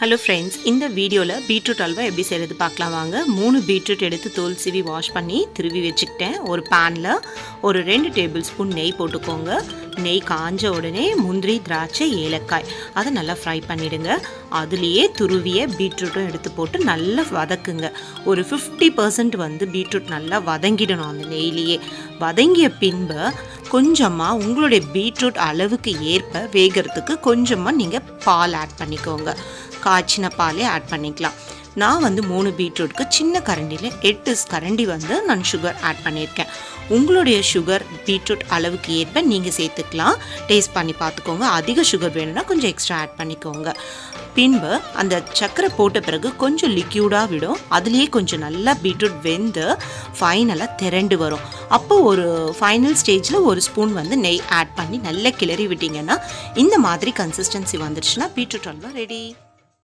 Hello friends இந்த வீடியோவில் beetroot halwa எப்படி செய்கிறது பார்க்கலாம் வாங்க. மூணு பீட்ரூட் எடுத்து தோல் சிவி வாஷ் பண்ணி திருவி வச்சுக்கிட்டேன். ஒரு பேனில் ஒரு ரெண்டு டேபிள் ஸ்பூன் நெய் போட்டுக்கோங்க. நெய் காஞ்ச உடனே முந்திரி திராட்சை ஏலக்காய் அதை நல்லா ஃப்ரை பண்ணிவிடுங்க அதுலேயே துருவிய பீட்ரூட்டும் எடுத்து போட்டு நல்லா வதக்குங்க. ஒரு ஃபிஃப்டி பர்சன்ட் வந்து பீட்ரூட் நல்லா வதங்கிடணும் அந்த நெய்லேயே. வதங்கிய பின்பு கொஞ்சமாக உங்களுடைய பீட்ரூட் அளவுக்கு ஏற்ப வேகிறதுக்கு கொஞ்சமாக நீங்கள் பால் ஆட் பண்ணிக்கோங்க. காய்ச்சின பாலே ஆட் பண்ணிக்கலாம். நான் வந்து மூணு பீட்ரூட்க்கு சின்ன கரண்டியில் எட்டு கரண்டி வந்து நான் சுகர் ஆட் பண்ணியிருக்கேன். உங்களுடைய சுகர் பீட்ரூட் அளவுக்கு ஏற்ப நீங்கள் சேர்த்துக்கலாம். டேஸ்ட் பண்ணி பார்த்துக்கோங்க. அதிக சுகர் வேணும்னா கொஞ்சம் எக்ஸ்ட்ரா ஆட் பண்ணிக்கோங்க. பின்பு அந்த சக்கரை போட்ட பிறகு கொஞ்சம் லிக்யூடாக விடும். அதுலேயே கொஞ்சம் நல்லா பீட்ரூட் வெந்து ஃபைனலாக திரண்டு வரும். அப்போ ஒரு ஃபைனல் ஸ்டேஜில் ஒரு ஸ்பூன் வந்து நெய் ஆட் பண்ணி நல்லா கிளறி விட்டிங்கன்னா இந்த மாதிரி கன்சிஸ்டன்சி வந்துருச்சுன்னா பீட்ரூட் அல்வா ரெடி